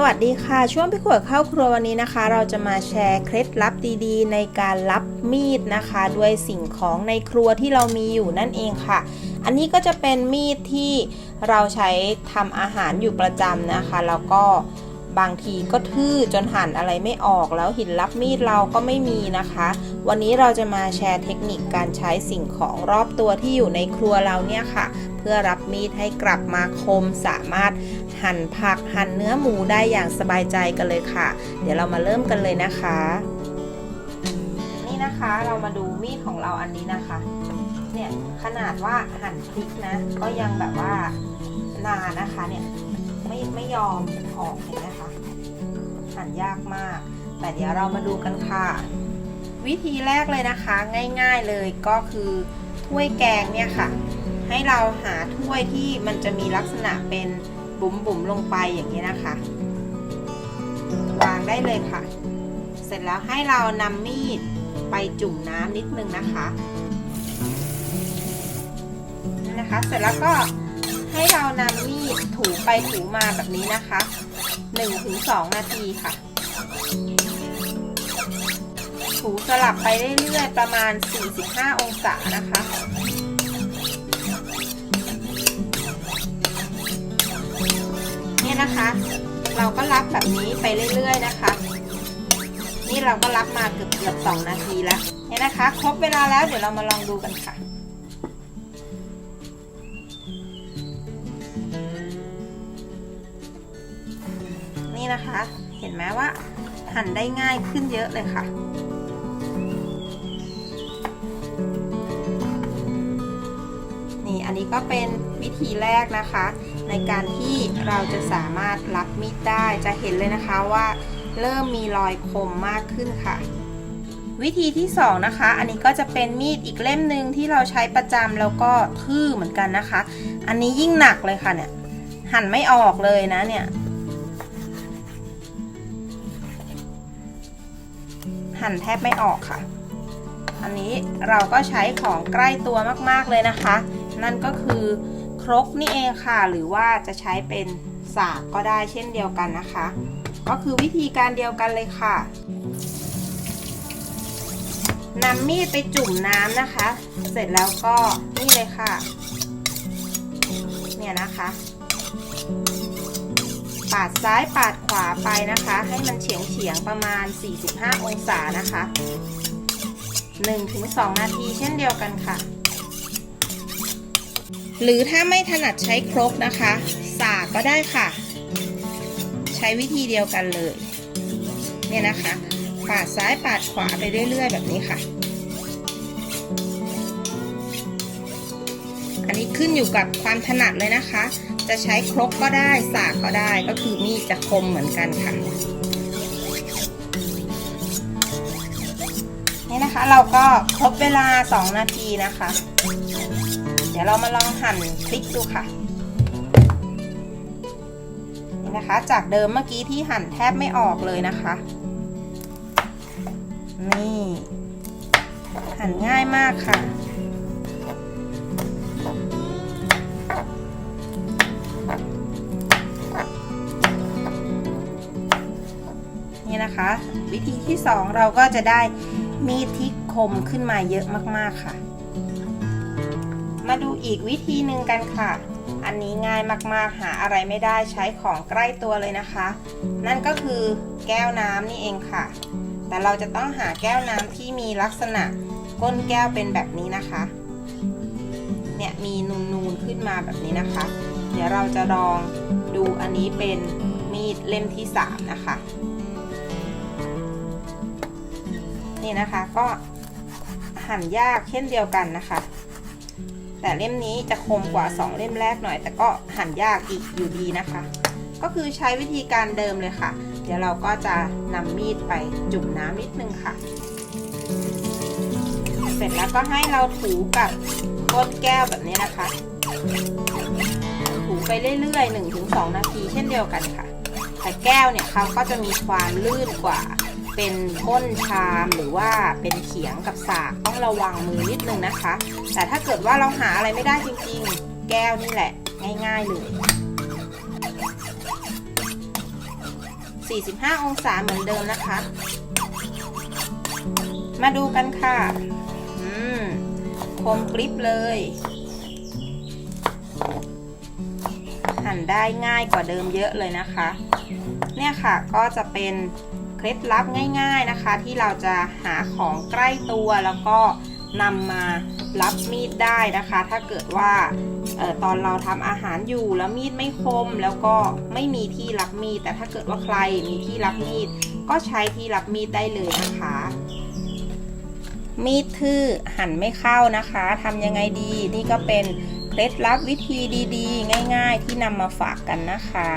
สวัสดีค่ะ ช่วงพี่ขวดเข้าครัววันนี้นะคะ เราจะมาแชร์เคล็ดลับดีๆ ในการรับมีดนะคะ ด้วยสิ่งของในครัวที่เรามีอยู่นั่นเองค่ะ อันนี้ก็จะเป็นมีดที่เราใช้ทำอาหารอยู่ประจำนะคะ แล้วก็บางทีก็ทื่อจนหั่นอะไรไม่ออกแล้วหินรับมีดเราก็ไม่มีนะคะ วันนี้เราจะมาแชร์เทคนิคการใช้สิ่งของรอบตัวที่อยู่ในครัวเราเนี่ยค่ะ เพื่อรับมีดให้กลับมาคมสามารถ หั่นผักหั่นเนื้อหมูได้อย่างสบายใจกันเลยค่ะ เดี๋ยวเรามาเริ่มกันเลยนะคะ นี่นะคะเรามาดูมีดของเราอันนี้นะคะ เนี่ยขนาดว่าหั่นพริกนะ ก็ยังแบบว่านานนะคะเนี่ยไม่ไม่ยอมออกเห็นไหมคะหั่นยากมาก แต่เดี๋ยวเรามาดูกันค่ะ วิธีแรกเลยนะคะ ง่ายๆเลยก็คือถ้วยแกงเนี่ยค่ะ ให้เราหาถ้วยที่มันจะมีลักษณะเป็น บุ๋มๆลงไปอย่างนี้นะคะ วางได้เลยค่ะ เสร็จแล้วให้เรานำมีดไปจุ่มน้ำนิดนึงนะคะนี่นะคะ เสร็จแล้วก็ให้เรานำมีดถูไปถูมาแบบนี้นะคะ1-2นาทีค่ะ ถูสลับไปเรื่อยๆประมาณ 45 องศานะคะ นะคะ เราก็รับแบบนี้ไปเรื่อยๆนะคะ นี่เราก็รับมาเกือบเกือบสองนาทีแล้วเนี่ยนะคะ ครบเวลาแล้วเดี๋ยวเรามาลองดูกันค่ะนี่นะคะ เห็นไหมว่าหั่นได้ง่ายขึ้นเยอะเลยค่ะนี่อันนี้ก็เป็นวิธีแรกนะคะ ในการที่เราจะสามารถรับมีดได้จะเห็นเลยนะคะว่า เริ่มมีรอยคมมากขึ้นค่ะ วิธีที่สองนะคะ อันนี้ก็จะเป็นมีดอีกเล่มหนึ่งที่เราใช้ประจำแล้วก็ทื่อเหมือนกันนะคะ อันนี้ยิ่งหนักเลยค่ะเนี่ยหั่นไม่ออกเลยนะเนี่ยหั่นแทบไม่ออกค่ะ อันนี้เราก็ใช้ของใกล้ตัวมากๆเลยนะคะ นั่นก็คือ รกนี่เองค่ะ หรือว่าจะใช้เป็นสากก็ได้เช่นเดียวกันนะคะ ก็คือวิธีการเดียวกันเลยค่ะนำมีดไปจุ่มน้ำนะคะ เสร็จแล้วก็นี่เลยค่ะ เนี่ยนะคะ ปาดซ้ายปาดขวาไปนะคะ ให้มันเฉียงเฉียงประมาณ 45 องศานะคะ 1-2 นาทีเช่นเดียวกันค่ะ หรือถ้าไม่ถนัดใช้ครกนะคะ สากก็ได้ค่ะ ใช้วิธีเดียวกันเลย เนี่ยนะคะ ปาดซ้ายปาดขวาไปเรื่อย ๆ แบบนี้ค่ะ อันนี้ขึ้นอยู่กับความถนัดเลยนะคะ จะใช้ครกก็ได้ สากก็ได้ ก็คือมีดจะคมเหมือนกันค่ะนี่นะคะเราก็ครบเวลา 2 นาทีนะคะ ดี๋ยวเรามาลองหั่นพริกดูค่ะนี่นะคะ จากเดิมเมื่อกี้ที่หั่นแทบไม่ออกเลยนะคะ นี่ หั่นง่ายมากค่ะนี่นะคะ วิธีที่ 2 เราก็จะได้มีดที่คมขึ้นมาเยอะมากๆค่ะ ดูอีกวิธีหนึ่งกันค่ะ อันนี้ง่ายมากๆ หาอะไรไม่ได้ใช้ของใกล้ตัวเลยนะคะ นั่นก็คือแก้วน้ำนี่เองค่ะ แต่เราจะต้องหาแก้วน้ำที่มีลักษณะก้นแก้วเป็นแบบนี้นะคะ เนี่ยมีนูนๆขึ้นมาแบบนี้นะคะ เดี๋ยวเราจะลองดูอันนี้เป็นมีดเล่มที่ 3 นะคะ นี่นะคะก็หั่นยากเช่นเดียวกันนะคะ แต่เล่มนี้จะคมกว่า 2 เล่มแรกหน่อย แต่ก็หั่นยากอีกอยู่ดีนะคะ ก็คือใช้วิธีการเดิมเลยค่ะ เดี๋ยวเราก็จะนำมีดไปจุ่มน้ำนิดนึงค่ะ เสร็จแล้วก็ให้เราถูกับก้นแก้วแบบนี้นะคะ ถูไปเรื่อยๆ 1-2 นาทีเช่นเดียวกันค่ะ แต่แก้วเนี่ยเขาก็จะมีความลื่นกว่า เป็นก้นชามหรือว่าเป็นเขียงกับสากต้องระวังมือนิดนึงนะคะ แต่ถ้าเกิดว่าเราหาอะไรไม่ได้จริงๆ แก้วนี่แหละ ง่ายๆเลย45 องศาเหมือนเดิมนะคะ มาดูกันค่ะ อืม คมกริบเลย หั่นได้ง่ายกว่าเดิมเยอะเลยนะคะ เนี่ยค่ะก็จะเป็น เคล็ดลับง่ายๆนะคะ ที่เราจะหาของใกล้ตัวแล้วก็นำมารับมีดได้นะคะ ถ้าเกิดว่าออตอนเราทำอาหารอยู่แล้วมีดไม่คมแล้วก็ไม่มีที่รับมีด แต่ถ้าเกิดว่าใครมีที่รับมีด ก็ใช้ที่รับมีดได้เลยนะคะ มีดทื่อหั่นไม่เข้านะคะทำยังไงดีนี่ก็เป็นเคล็ดลับวิธีดีๆ ง่าย ๆ ที่นำมาฝากกันนะคะ